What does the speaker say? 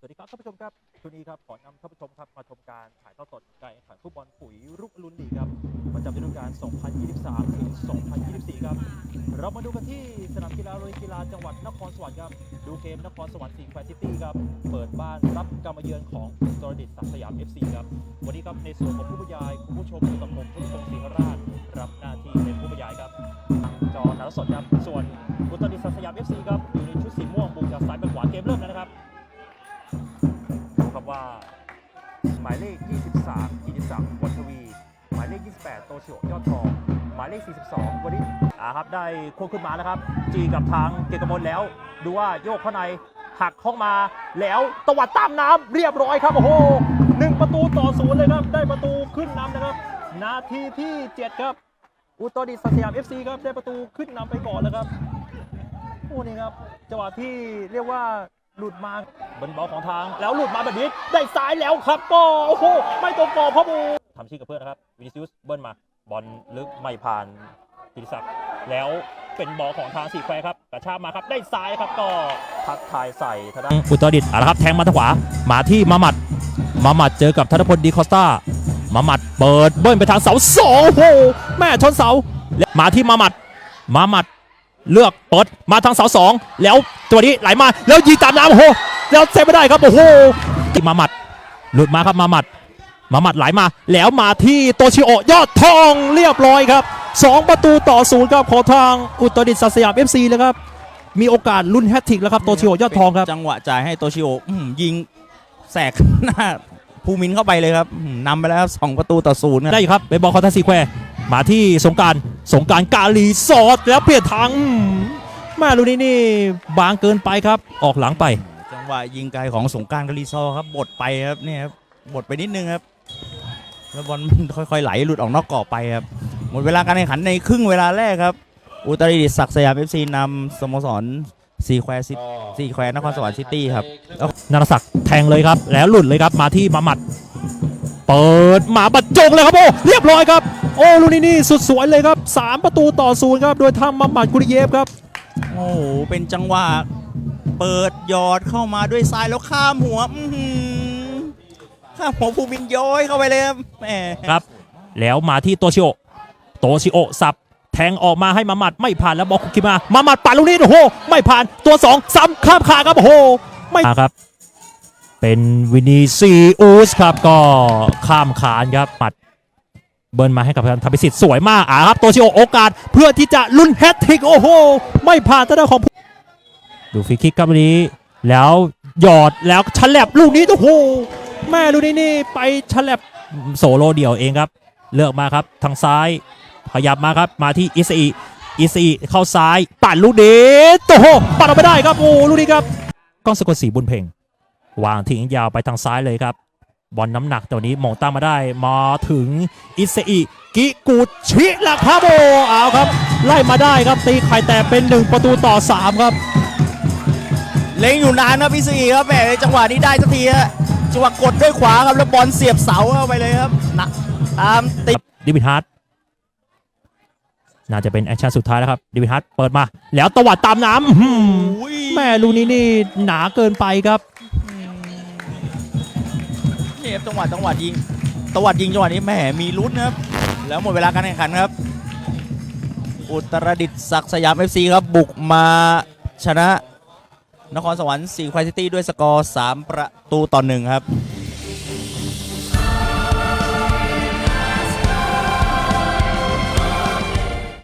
สวัสดีครับท่านผู้ชมครับช่วงนี้ครับขอนำท่านผู้ชมครับมาชมการถ่ายทอดสดการแข่งขันฟุตบอลปุ๋ยรุ่งอรุณลีครับประจำฤดูกาล 2023 ถึง 2024 ครับ เรามาดูกันที่สนามกีฬาโรงกีฬาจังหวัดนครสวรรค์ครับ ดูเกมนครสวรรค์สิงห์แควร์ซิตี้ครับ เปิดบ้านรับการมาเยือนของจอร์ดิตศักดิ์สยาม FC ครับ วันนี้ครับในส่วนของผู้บรรยายคุณผู้ชมอยู่กับผมผู้ชมศรีราชรับหน้าที่เป็นผู้บรรยายครับ จอหนาสดครับ ส่วนอุตรดิตศักดิ์สยาม FC ครับอยู่ในชุดสีม่วง ว่า หมายเลข 23กิติศักดิ์วัฒวี หมายเลข 28 โตชิโอยอดทอง หมายเลข 42วันนี้อ่าครับได้ควบขึ้นมานะครับ จีกับทางเกตกมลแล้ว ดูว่าโยกเข้าในหักเข้ามาแล้วตวัดตามน้ำเรียบร้อยครับโอ้โหหนึ่งประตูต่อศูนย์เลยครับ ได้ประตูขึ้นนำนะครับ นาทีที่ 7 ครับ อุตรดิตถ์สยาม FC ครับได้ประตูขึ้นนำไปก่อนแล้วครับโอ้นี่ครับจังหวะที่เรียกว่า หลุดมาบนบอลของทาง แล้วหลุดมาแบบนี้ได้ซ้ายแล้วครับก็โอ้โหไม่ตรงกรอบพ่อบูทำชื่อกับเพื่อนนะครับวินิซิอุสเบิ้ลมาบอลลึกไม่ผ่านกิติศักดิ์แล้วเป็นบอลของทางสีแควครับกระชากมาครับได้ซ้ายครับก็ทักทายใส่ทางด้านอุตรดิตถ์เอาละครับแทงมาทางขวามาที่มามัดมามัดเจอกับธนพลดีคอสตามามัดเปิดเบิ้ลไปทางเสาสองโอ้โหแม่ชนเสาแล้วมาที่มามัดมามัด เลือกเปิดมาทางเสาสองแล้วตัวนี้ไหลมาแล้วยิงตามน้ำโอ้โหแล้วเซฟไม่ได้ครับโอ้โหที่มาหมัด หลุดมาครับมาหมัด มาหมัดไหลมา แล้วมาที่โตชิโอยอดทองเรียบร้อยครับสองประตูต่อศูนย์ครับของทางอุตรดิตถ์สยามเอฟซีเลยครับมีโอกาสลุ้นแฮตทริกแล้วครับโตชิโอยอดทองครับจังหวะจ่ายให้โตชิโออื้อหือยิงแสกหน้าภูมินเข้าไปเลยครับอื้อหือนำไปแล้วครับสองประตูต่อศูนย์ครับได้อยู่ครับเป็นบอลคอร์ทัสซีแควร์ มาที่สงกรารสงกรารกาลีสอดแล้วเปลี่ยนทางอืมแม่ลูกนี้นี่บางเกินไปครับ ออกหลังไป จังหวะยิงไกลของสงกรารกาลีซอครับบดไปครับเนี่ยครับบดไปนิดนึงครับแล้วบอลมันค่อยๆไหลหลุดออกนอกกรอบไปครับหมดเวลาการแข่งขันในครึ่งเวลาแรกครับ อุตรดิตถ์ศักดิ์สยามเอฟซีนำสโมสรซีแควร์ซิตี้ซีแควร์นครสวรรค์ซิตี้ครับนรศักดิ์แทงเลยครับ แล้วหลุดเลยครับมาที่มาหมัด เปิดมาบรรจงเลยครับโอ้เรียบร้อยครับ โอ้ลูกนี้นี่สุดสวยเลยครับ 3 ประตูต่อศูนย์ครับ โดยทางมาหมัดกุริเยฟครับ โอ้โห เป็นจังหวะ เปิดหยอดเข้ามาด้วยซ้ายแล้วข้ามหัวอื้อหือข้ามหัวภูมินย้อยเข้าไปเลยครับแหมครับ แล้วมาที่โตชิโอ โตชิโอสับ แทงออกมาให้มาหมัดไม่ผ่านแล้วบอลคุกคิมา มาหมัดปัดลูกนี้โอ้โห ไม่ผ่านตัว2ซ้ำข้ามขาครับโอ้โห ไม่ครับ เป็นวินีซีอูสครับก็ข้ามขานครับหมัด เบิร์นมาให้กับทางธรรมสิทธิ์สวยมากอ่าครับโตชิโอโอกาสเพื่อที่จะลุ้นแฮตทริกโอ้โหไม่ผ่านทางด้านของดูฟรีคิกครับวันนี้ แล้วหยอดแล้วฉลับลูกนี้โอ้โหแม่ลูกนี้นี่ไปฉลับโซโลเดี่ยวเองครับ เลือกมาครับทางซ้ายขยับมาครับมาที่อิซีอิซีเข้าซ้ายปั่นลูกนี้โอ้โหปั่นออกไม่ได้ครับโอ้ลูกนี้ครับก้องสกลศรีบุญเพ่งวางทิ้งยาวไปทางซ้ายเลยครับ บอลน้ำหนักตัวนี้มองตามมาได้มาถึงอิเซอิกิกุชิละครับโอ้เอาครับ ไล่มาได้ครับตีไข่แตกเป็น 1 ประตูต่อ 3 ครับ เล็งอยู่นานครับพี่ซีครับแหมจังหวะนี้ได้สักทีฮะจังหวะกดด้วยขวาครับแล้วบอลเสียบเสาเข้าไปเลยครับหนักตามติดดิวินฮาร์ดน่าจะเป็นแอคชั่นสุดท้ายแล้วครับดิวินฮาร์ดเปิดมา แล้วตวัดตามน้ำอื้อหืออุ้ยแม่ลูกนี้นี่หนาเกินไปครับ นี่ครับจังหวะจังหวะยิงตวัดยิงจังหวะนี้แหมมีลุ้นนะครับแล้วหมดเวลาการแข่งขันครับ อุตรดิตถ์ศักดิ์สยาม FC ครับบุกมาชนะ นครสวรรค์สีควายซิตี้ด้วยสกอร์ 3 ประตูต่อหนึ่งครับ